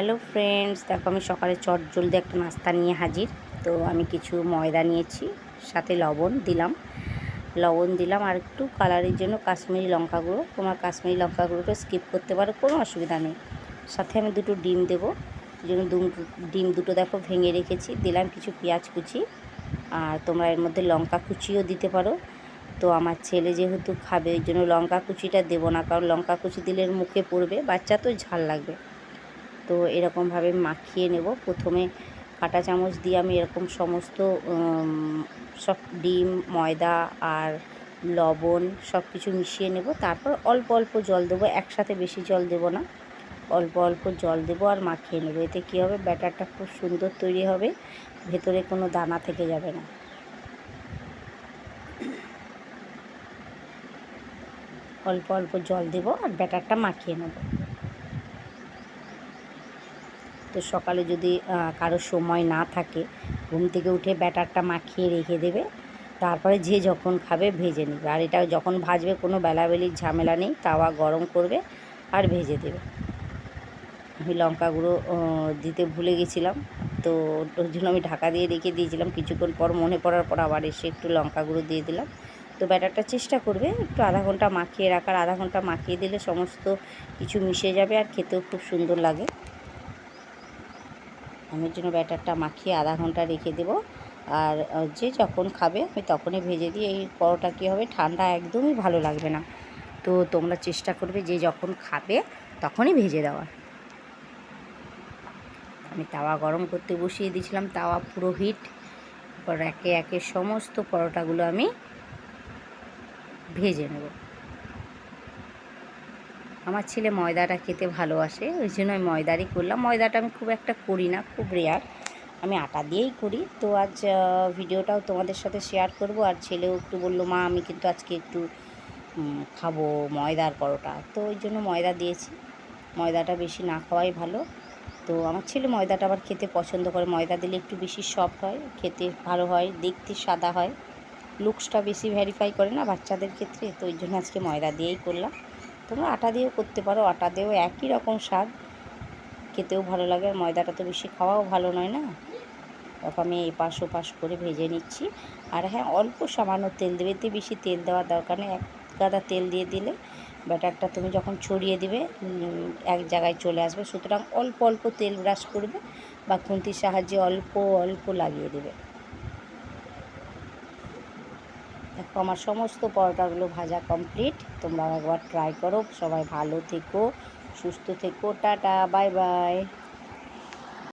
Hello friends দেখো, আমি সকালে চট জলদি একটা নাস্তা নিয়ে হাজির। তো আমি কিছু ময়দা নিয়েছি, সাথে লবণ দিলাম। লবণ দিলাম আর একটু কালারের জন্য কাশ্মীরি লঙ্কা গুঁড়ো তোমার কাশ্মীরি লঙ্কা গুঁড়োটা স্কিপ করতে পারো, কোনো অসুবিধা নেই। সাথে আমি দুটো ডিম দেবো। জন্য ডিম দুটো দেখো ভেঙে রেখেছি। দিলাম কিছু পেঁয়াজ কুচি আর তোমরা এর মধ্যে লঙ্কা কুচিও দিতে পারো। তো আমার ছেলে যেহেতু খাবে, ওই জন্য লঙ্কা কুচিটা দেবো না, কারণ লঙ্কা কুচি দিলে মুখে পড়বে, বাচ্চা তো ঝাল লাগবে। তো এরকমভাবে মাখিয়ে নেব। প্রথমে কাঁটা চামচ দিয়ে আমি এরকম সমস্ত সব ডিম, ময়দা আর লবণ সব কিছু মিশিয়ে নেব। তারপর অল্প অল্প জল দেবো, একসাথে বেশি জল দেবো না। অল্প অল্প জল দেবো আর মাখিয়ে নেব। এতে কী হবে? ব্যাটারটা খুব সুন্দর তৈরি হবে, ভেতরে কোনো দানা থেকে যাবে না। অল্প অল্প জল দেবো আর ব্যাটারটা মাখিয়ে নেব। তো সকালে যদি কারও সময় না থাকে, ঘুম থেকে উঠে ব্যাটারটা মাখিয়ে রেখে দেবে, তারপরে যে যখন খাবে ভেজে নেবে। আর এটা যখন ভাজবে কোনো বেলাবেলির ঝামেলা নেই, তাওয়া গরম করবে আর ভেজে দেবে। আমি লঙ্কা গুঁড়ো দিতে ভুলে গেছিলাম, তো ওর জন্য আমি ঢাকা দিয়ে রেখে দিয়েছিলাম। কিছুক্ষণ পর মনে পড়ার পর আবার এসে একটু লঙ্কা গুঁড়ো দিয়ে দিলাম। তো ব্যাটারটা চেষ্টা করবে একটু আধা ঘণ্টা মাখিয়ে রাখার। আধা ঘণ্টা মাখিয়ে দিলে সমস্ত কিছু মিশে যাবে আর খেতেও খুব সুন্দর লাগে। আমি জন্য ব্যাটারটা মাখিয়ে আধা ঘণ্টা রেখে দেবো। আর যে যখন খাবে, আমি তখনই ভেজে দিই এই পরোটা কী হবে, ঠান্ডা একদমই ভালো লাগবে না। তো তোমরা চেষ্টা করবে যে যখন খাবে, তখনই ভেজে দেওয়ার। আমি তাওয়া গরম করতে বসিয়ে দিয়েছিলাম, তাওয়া পুরো হিট। একে একে সমস্ত পরোটাগুলো আমি ভেজে নেব। আমার ছেলে ময়দাটা খেতে ভালোবাসে, ওই জন্য আমি ময়দারই করলাম। ময়দাটা আমি খুব একটা করি না, খুব রেয়ার আমি আটা দিয়েই করি। তো আজ ভিডিওটাও তোমাদের সাথে শেয়ার করব। আর ছেলেও একটু বলল, মা, আমি কিন্তু আজকে একটু খাব ময়দার পরোটা। তো ওই জন্য ময়দা দিয়েছি। ময়দাটা বেশি না খাওয়াই ভালো। তো আমার ছেলে ময়দাটা আবার খেতে পছন্দ করে। ময়দা দিলে একটু বেশি সফট হয়, খেতে ভালো হয়, দেখতে সাদা হয়। লুকসটা বেশি ভ্যারিফাই করে না বাচ্চাদের ক্ষেত্রে। তো ওই জন্য আজকে ময়দা দিয়েই করলাম। তোমরা আটা দিয়েও করতে পারো, আটা দিয়েও একই রকম স্বাদ। খেতেও ভালো লাগে আর ময়দাটা তো বেশি খাওয়াও ভালো নয় না? তখন আমি এপাশ ওপাশ করে ভেজে নিচ্ছি। আর হ্যাঁ অল্প সামান্য তেল দেবে, এতে বেশি তেল দেওয়ার দরকার নেই। এক গাদা তেল দিয়ে দিলে ব্যাটারটা তুমি যখন ছড়িয়ে দিবে এক জায়গায় চলে আসবে। সুতরাং অল্প অল্প তেল ব্রাশ করবে বা খুন্তির সাহায্যে অল্প অল্প লাগিয়ে দেবে। দেখো, আমার সমস্ত পরোটাগুলো ভাজা কমপ্লিট তোমরা একবার ট্রাই করো। সবাই ভালো থেকো, সুস্থ থেকো। Tata bye bye